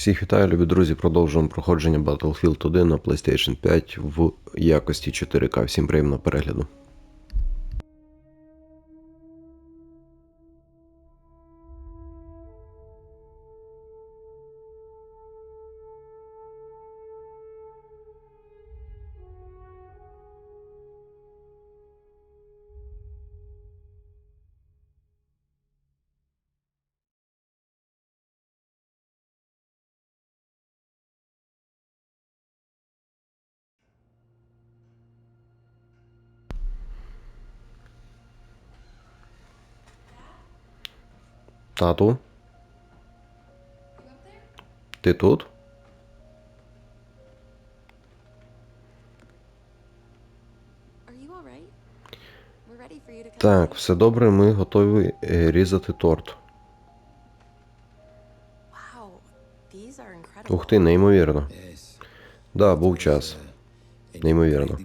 Всіх вітаю, любі друзі. Продовжуємо проходження Battlefield 1 на PlayStation 5 в якості 4К. Всім приємного перегляду. Тату? Ти тут? Так, все добре, ми готові е, різати торт. Ух ти, неймовірно. Да, був час. Неймовірно.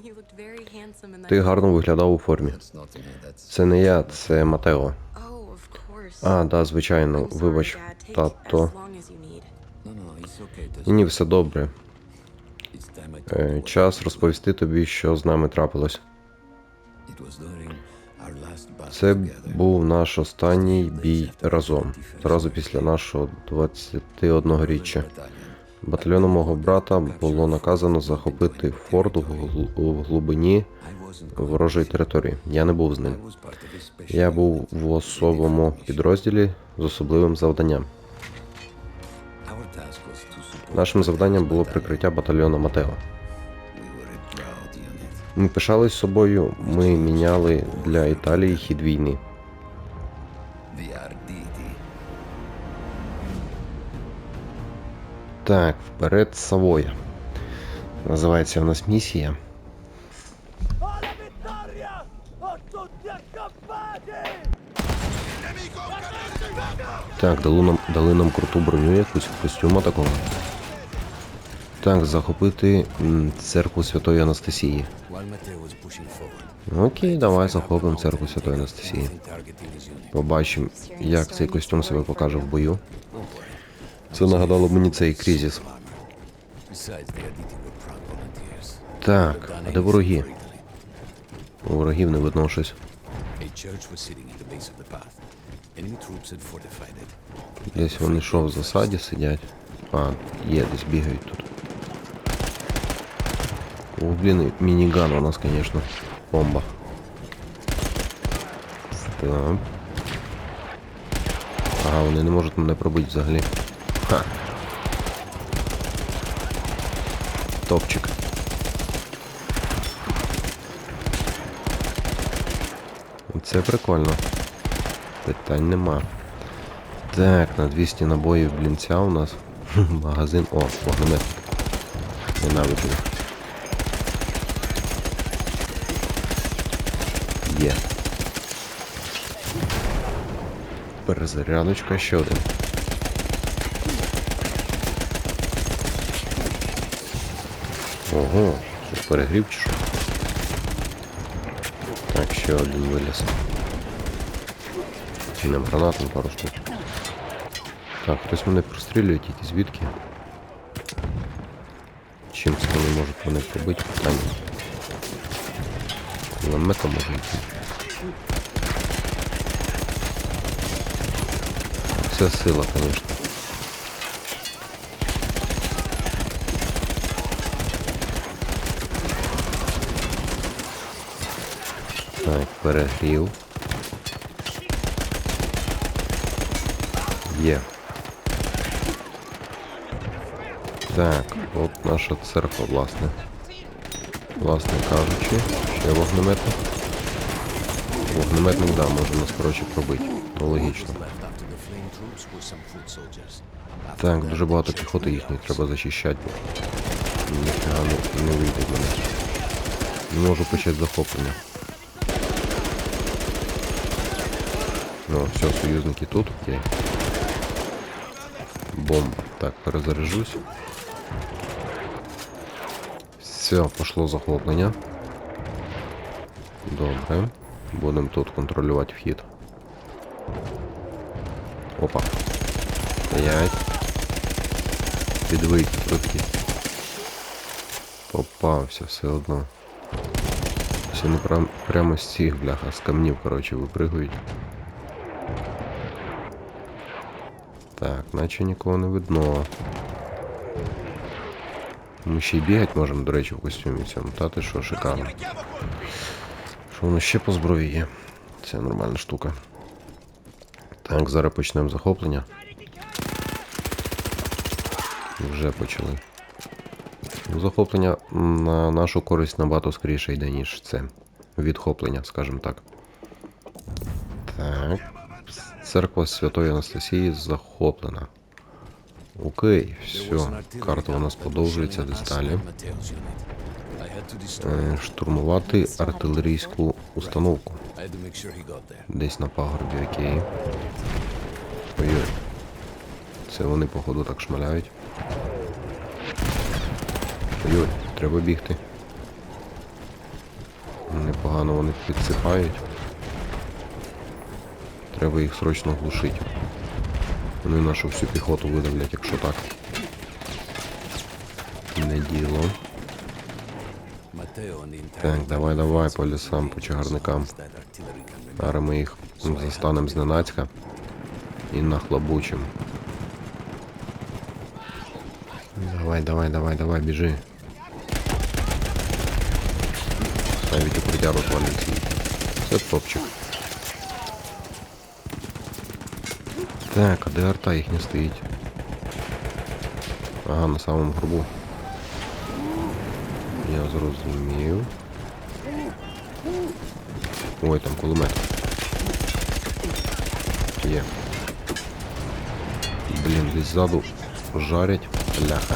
Ти гарно виглядав у формі. Це не я, це Матео. Oh. А, да, звичайно, вибач, тато. Ні, все добре. Е, час розповісти тобі, що з нами трапилось. Це був наш останній бій разом, зразу після нашого 21-річчя. Батальйону мого брата було наказано захопити форт в глибині ворожої території. Я не був з ним. Я був в особому підрозділі з особливим завданням. Нашим завданням було прикриття батальйону Матео. Ми пишались собою, ми міняли для Італії хід війни. Так, вперед Савоя. Називається у нас місія. Так, дали нам, дали нам круту броню якусь костюма такого. Так, захопити церкву Святої Анастасії. Окей, давай захопимо церкву Святої Анастасії. Побачимо, як цей костюм себе покаже в бою. Це нагадало мені цей volunteers. Так, а де вороги? У ворогів не видно щось. Десь вони що в засаді сидять. А, є, десь бігають тут. О, блін, мініган у нас, звісно. Бомба. Так. Ага, вони не можуть мене пробити взагалі. Ха. Топчик. Це прикольно. Питань нема. Так, на 200 набоїв блінця у нас. Магазин. О, вогнеметник. Ненавиджу. Є. Перезарядочка ще один. Ого, що перегрів чи що? Так, ще один виліз. Чинем гранатом пару штук. Так, хтось мене прострілює тільки звідки. Чим це вони можуть мене побити? Питання. Кулемета може йти. Це сила, звісно. Так, перегрів. Є. Так, от наша церква, власне. Власне кажучи, ще вогнеметник. Вогнеметник, да, може нас, коротше, пробити. Ну, логічно. Так, дуже багато піхоти їхніх треба зачищати, ніфіга не, не вийде в мене. Не можу почати захоплення. Ну, все, союзники тут, окей. Бомба. Так, перезаряжусь. Все, пошло захоплення. Добре. Будемо тут контролювати вхід. Опа. Стоять. Підвийти трохи. Попався все одно. Все не прям, прямо з цих бляха, з камнів, коротше, випригують. Так, наче нікого не видно. Ми ще й бігати можемо, до речі, в костюмі цьому. Та ти що, шикарно. Що воно ще по зброї є? Це нормальна штука. Так, зараз почнемо захоплення. Вже почали. Ну, Захоплення на нашу користь набагато скоріше йде, ніж це. Відхоплення, скажімо так. Так. Церква Святої Анастасії захоплена. Окей, все. Карта у нас продовжується десь далі. Е, Штурмувати артилерійську установку. Десь на пагорбі, окей. Ой-ой. Це вони, походу, так шмаляють. Ой-ой, треба бігти. Непогано вони підсипають. Треба їх срочно глушити. Вони нашу всю піхоту видавлять, якщо так. Не діло. Так, давай, давай по лісам, по чагарникам. Зараз ми їх застанемо зненацька і нахлобучим. Давай, давай, давай, давай, біжи. Навіть укриття розвалюється. Це топчик. Так, а де арта їхня стоїть? Ага, на самому горбу. Я зрозумів. Ой, там кулемет. Є. Блін, десь ззаду жарять. Бляха.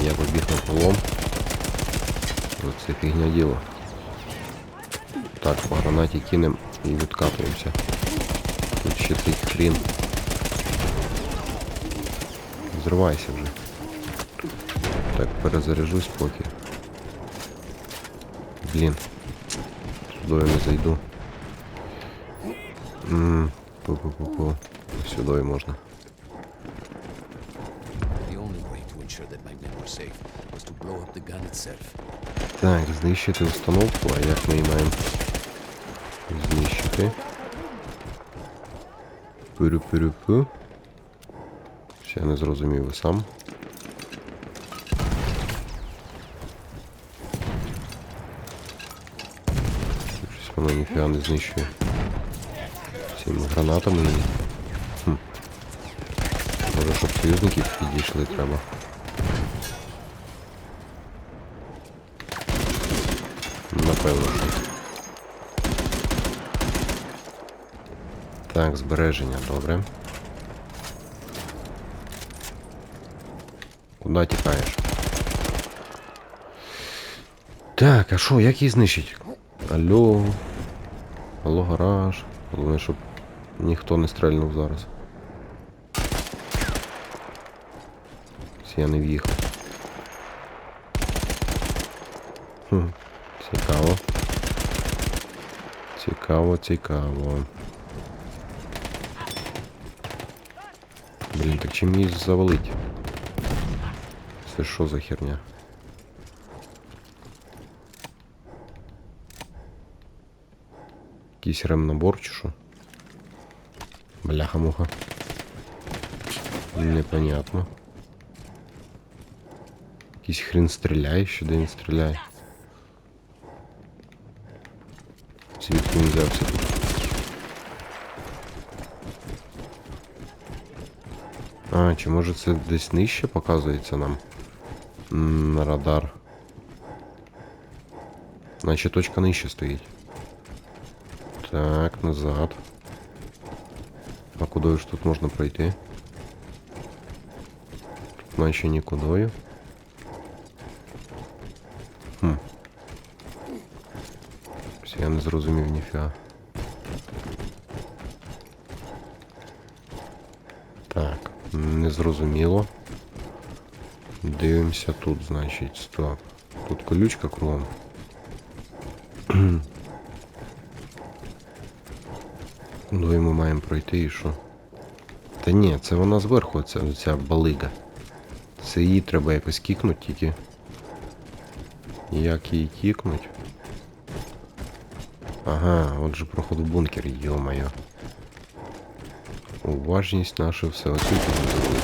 Я побіг на полом. Оце фігня діло. Так, по гранаті кинем і відкатуємося. Тут ще цей хрін. Зривайся вже. Так, перезаряжусь поки. Блін. Сюди я не зайду. Ммм, пу-пу-пу-пу. Сюди можна. Так, знищити установку, а як ми її маємо знищити? Пирю-пирю-пу. Ще не зрозумів і сам. Щось воно ніфіга не знищує. Цими гранатами. Хм. Може, щоб союзники підійшли треба. Напевно, що. Так, збереження, добре. Куди тікаєш? Так, а що, як її знищить? Алло. Алло, гараж. Головне, щоб ніхто не стрельнув зараз. Я не в'їхав. Хм, цікаво. Цікаво, цікаво. Блін, так чим її завалить? Це що за херня? Якийсь ремнабор чи що? Бляха-муха. Непонятно. Якийсь хрен стріляє, що де він стріляє. Звідки він взявся? А, чи може це десь нижче показується нам? М, На радар. Наче точка нижче стоїть. Так, назад. А кудою ж тут можна пройти? Тут наче нікудою. Хм. Щось Я не зрозумів ніфіга. Не зрозуміло. Дивимося тут, значить, стоп. Тут колючка кругом. Кудою ми маємо пройти і що? Та ні, це вона зверху, ця, ця балига. Це її треба якось кікнути тільки. Як її кікнуть? Ага, от же проход в бункер, йо-моє. Уважність наша все підвели.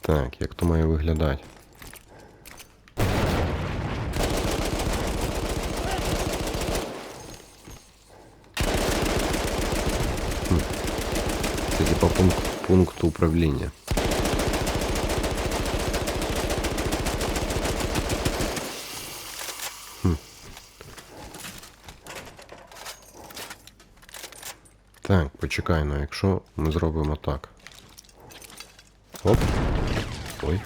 Так, як то має виглядати? Хм. Це типа пункт, пункт управління. Так, почекай, ну якщо ми зробимо так. Оп. Ой.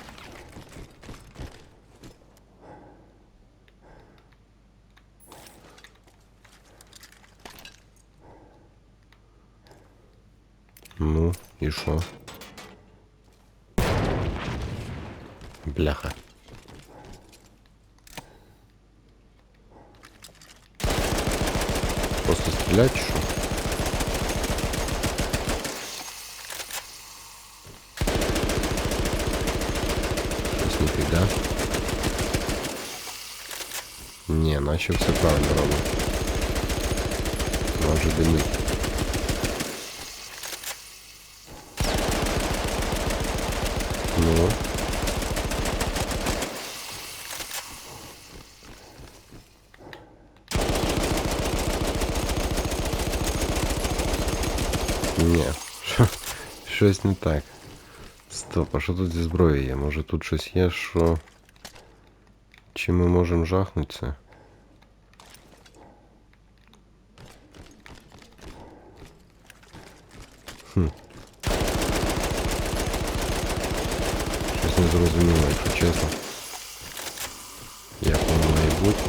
Ну, і що? Бляха. Просто стрілять, що? Щось ніфіга. Ні, наче все правильно робить. Вона вже димить. Ну. Ні, що- щось не так. Стоп, а що тут зі зброєю є? Може тут щось є, що. Чи ми можемо жахнутися? Хм. Щось не зрозуміло, якщо чесно. Як воно має бути.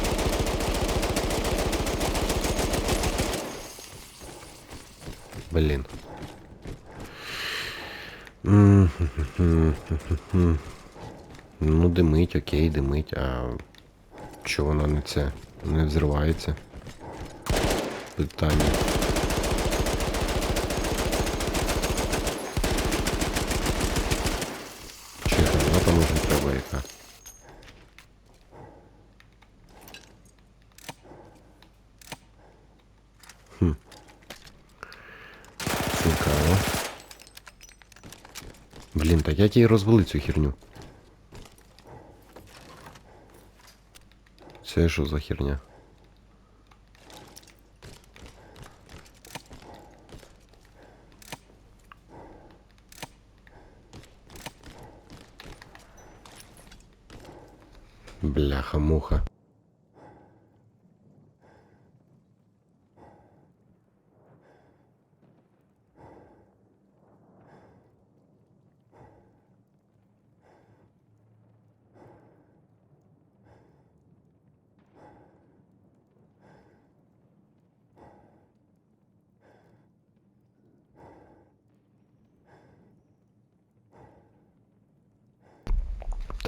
Блін. Ну, димить, окей, димить, а чого вона не це не взривається? Питання. Чи граната може треба яка? Хм. Цікаво. Блін, так як її розвели цю херню? Це що за херня?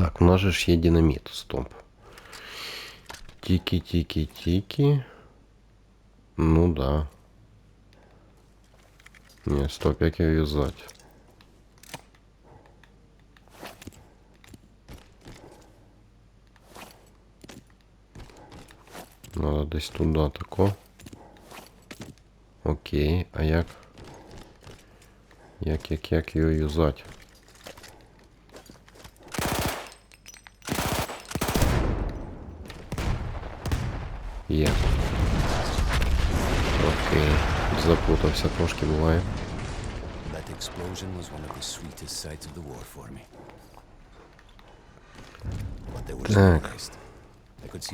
Так, у нас же ж є динаміт. Стоп. Тики, тики, тики. Ну да. Не, стоп, як її в'язати? Надо десь туди тако. Окей, а як? Як, як, як її юзати?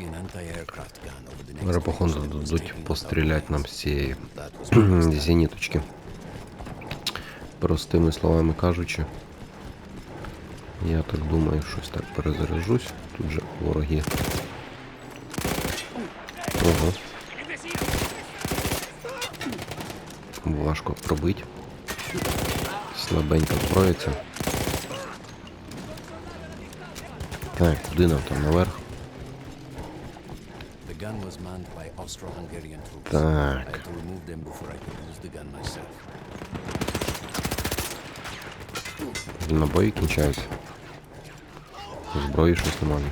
An anti-aircraft gun over the next Зараз, походу, out пострілять нам planes. з цієї That was my next step. зеніточки. Простими словами кажучи. Я так думаю, щось так перезаряжусь. Тут же вороги. Ого. Важко пробить. Слабенько зброїться. Так, куди нам там наверх? Так. Набої кінчаються. Зброї щось немає.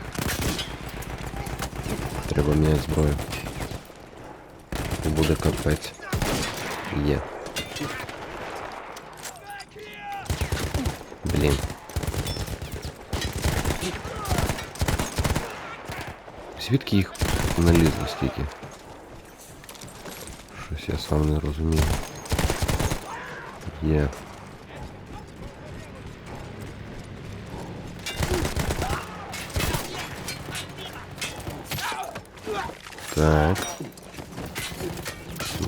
Треба міняти зброю. І буде капець. Є. Блін. Звідки їх налізло стільки? Щось я сам не розумію. Є. Так.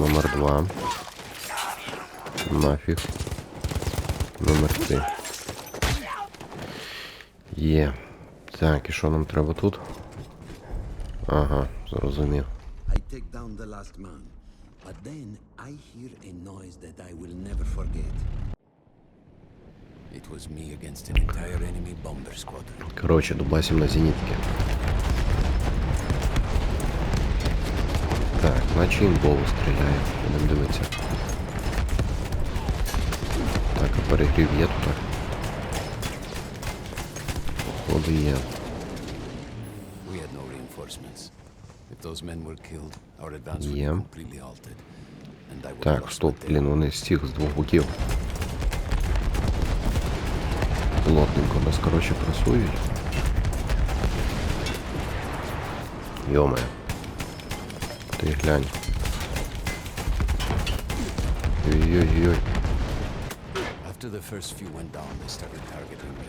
Номер два. Нафіг. Номер три. Є. Так, і що нам треба тут? Ага, зрозумів. I take down the last man, but then I hear a noise that I will never forget. It was me against an entire enemy bomber squadron. Коротше, дубасим на зенітки. наче імбову стріляє. Будемо дивитися. Так, а перегрів є тут? Походу є. We had no reinforcements. If those men were killed, our advance would Yeah. be completely halted. And I would have Так, lost стоп, my tail. блін, вони з цих з двох боків. Плотненько нас, коротше, пресують. Йоме. Ти глянь. Ой-ой-ой.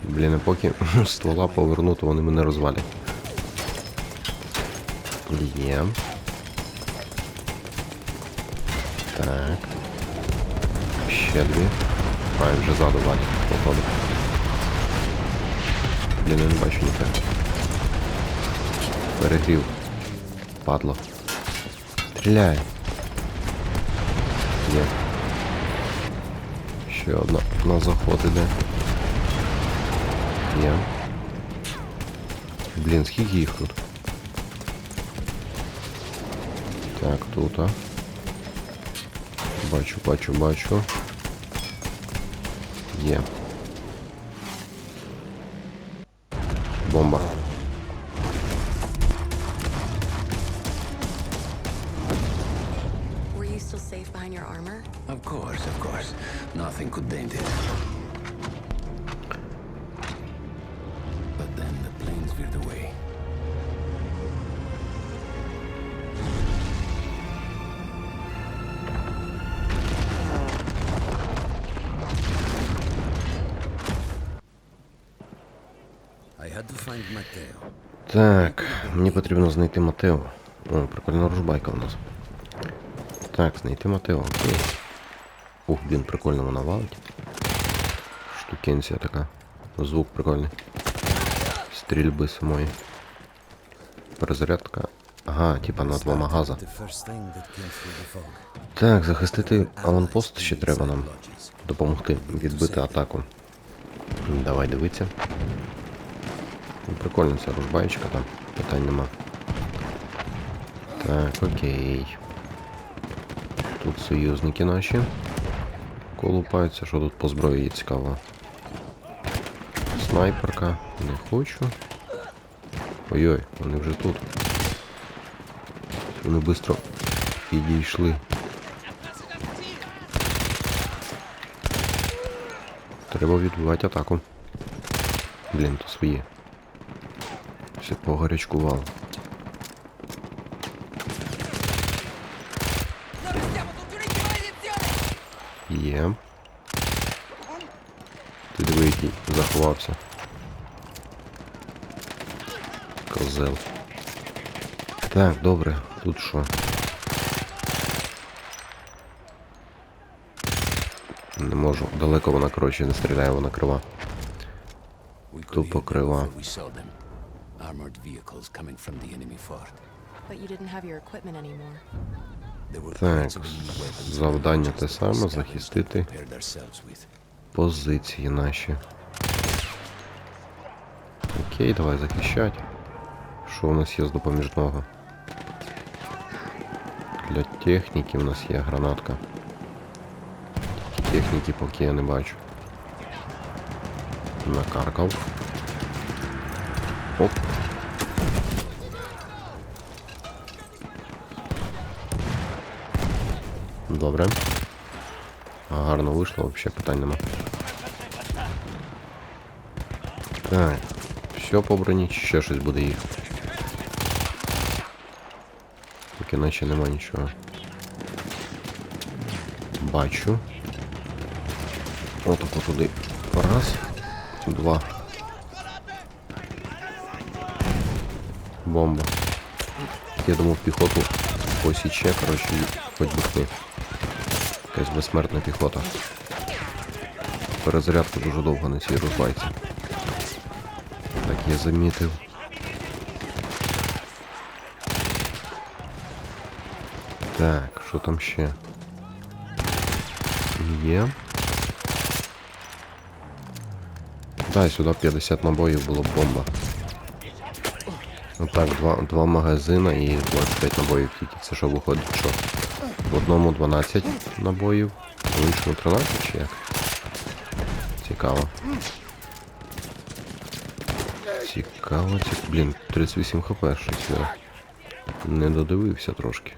Блін, а поки ствола повернуто, вони мене розвалять. Є. Так. Ще дві. А, і вже ззаду валять, походу. Блін, я не бачу ніхто. Перегрів. Падло. Стріляй. Є. Ще одна на заход іде. Є. Блін, скільки їх тут? Так, тут, а. Бачу, бачу, бачу. Є. Бомба. Потрібно знайти Матео. О, прикольна ружбайка у нас. Так, знайти Матео, окей. Ух, блін, прикольно вона валить. Штукенція така. Звук прикольний. Стрільби самої. Перезарядка. Ага, типа на два магаза. Так, захистити аванпост ще треба нам. Допомогти відбити атаку. Давай дивитися. Прикольно ця ружбаєчка там. Питань нема. Так, окей. Тут союзники наші. Колупаються, що тут по зброї цікаво. Снайперка. Не хочу. Ой-ой, вони вже тут. Вони швидко підійшли. Треба відбивати атаку. Блін, то свої. Все погарячкував. Є. Ти диви, який заховався. Козел. Так, добре, тут що? Не можу. Далеко вона, коротше, не стріляє, вона крива. Тупо крива. Armored vehicles coming from the enemy fort. But you didn't have your equipment anymore. There were Так, завдання те саме захистити позиції наші. Окей, давай захищати. Що у нас є з допоміжного? Для техніки в нас є гранатка. Тільки техніки поки я не бачу. Накаркав. Оп. Добре. Гарно вийшло, взагалі питань нема. Так. Все по броні, чи ще щось буде їх. Поки наче нема нічого. Бачу. Отако туди. Раз. Два. Бомба. Я думав піхоту посіче, коротше, і хоч би хни. Якась безсмертна піхота. Перезарядка дуже довго на цій розбайці. Так, я замітив. Так, що там ще? Є. Да, сюди 50 набоїв було б бомба. Ну так, два, два магазина і 25 набоїв тільки. Це що виходить, що? В одному 12 набоїв, в іншому 13 чи як? Цікаво. Цікаво, ці... Блін, 38 хп щось я не додивився трошки.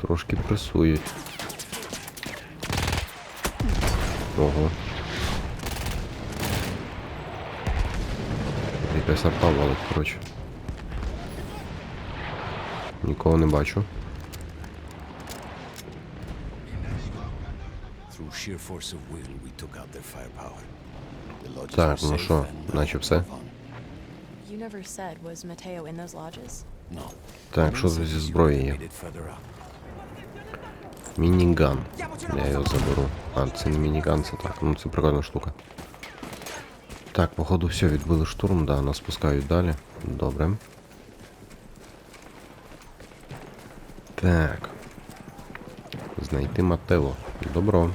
Трошки пресують. Ого. Якась арта валить, коротше. Firepower. The lodges Так, ну що, наче все. You never said, was Mateo in those lodges? No. Так, що зі зброєю є? Мініган. Я його заберу. А, це не мініган, це так. Ну це прикольна штука. Так, походу все, відбили штурм, да, нас пускають далі. Добре. Так. Знайти Матео. Добро.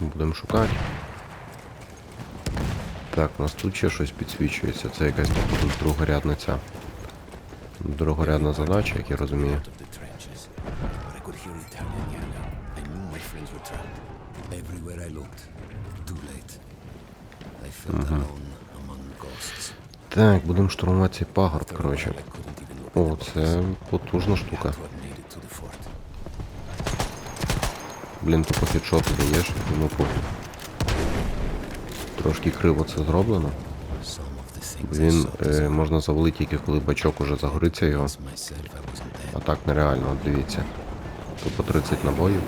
Будемо шукати. Так, у нас тут ще щось підсвічується. Це якась походу другорядна ця. Другорядна задача, як я розумію. Так, будемо штурмувати цей пагорб, коротше. О, це потужна штука. Блін, тупо хедшоти даєш, йому пофіг. Трошки криво це зроблено. Він е, можна завалити тільки коли бачок уже загориться його. А так нереально, от дивіться. Тупо 30 набоїв,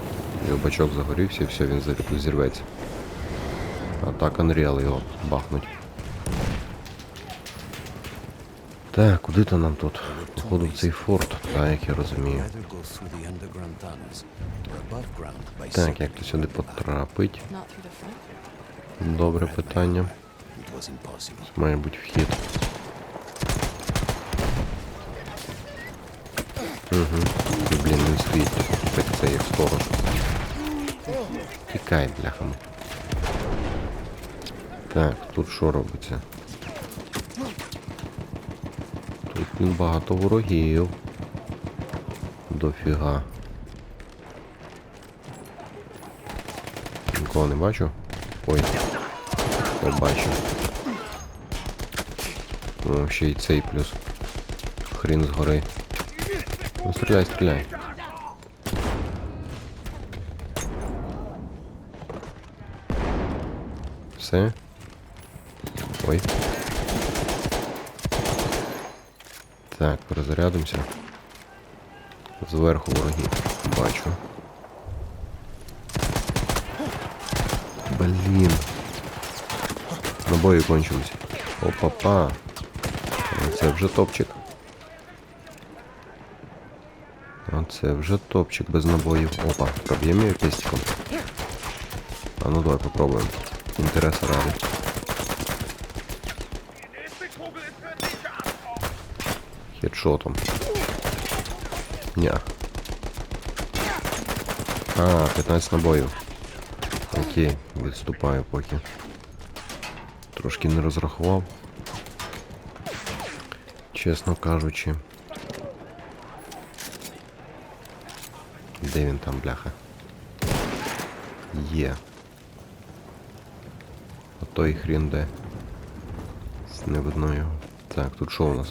його бачок загорівся і все, він зір- зірветься. А так Unreal його бахнуть. Так, куди то нам тут? Походу в цей форт, так, як я розумію. Так, як то сюди потрапить? Добре питання. It. Має бути вхід. Угу. Блін, він стоїть. Так це як сторож. Тікай, бляхами. Так, тут що робиться? Тут багато ворогів. Дофіга. Нікого не бачу. Ой. Побачив. О, ще й цей плюс. Хрін згори. Ну стріляй, стріляй. Все. Ой. Так, перезарядимося. Зверху вороги. Бачу. Блін. Набої кончились. Опа-па. Це вже топчик. Оце вже топчик без набоїв. Опа, проб'ємо її пестиком. А ну давай попробуємо. Інтереси ради. Хедшотом. Ня. А, 15 набоїв. Окей, відступаю поки. Трошки не розрахував. Чесно кажучи. Де він там, бляха? Є. А той хрін де. С- Не видно його. Так, тут що у нас?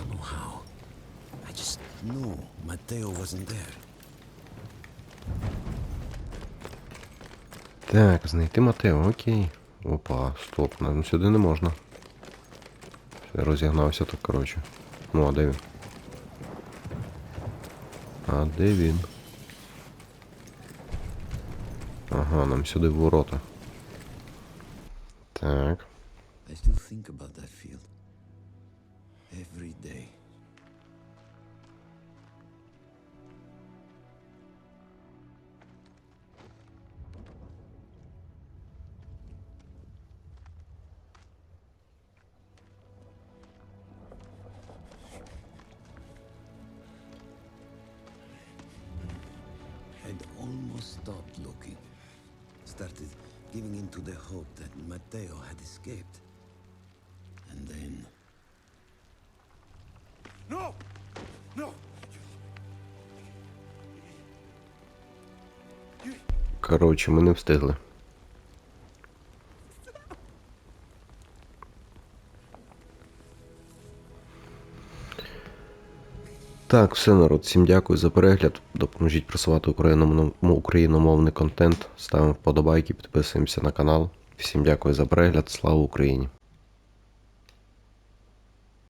Knew Matteo wasn't there. Так, знайти Матео, окей. Опа, стоп, нам сюди не можна. Все, розігнався так, коротше. Ну, а де він? А де він? Ага, нам сюди в ворота. Так. I still think about that field. Every day. Stopped looking. Started giving in to the hope that Matteo had escaped. And then. No! No! Коротше, ми не встигли. Так, все народ, всім дякую за перегляд. Допоможіть просувати україномов- україномовний контент. Ставимо вподобайки, підписуємося на канал. Всім дякую за перегляд. Слава Україні!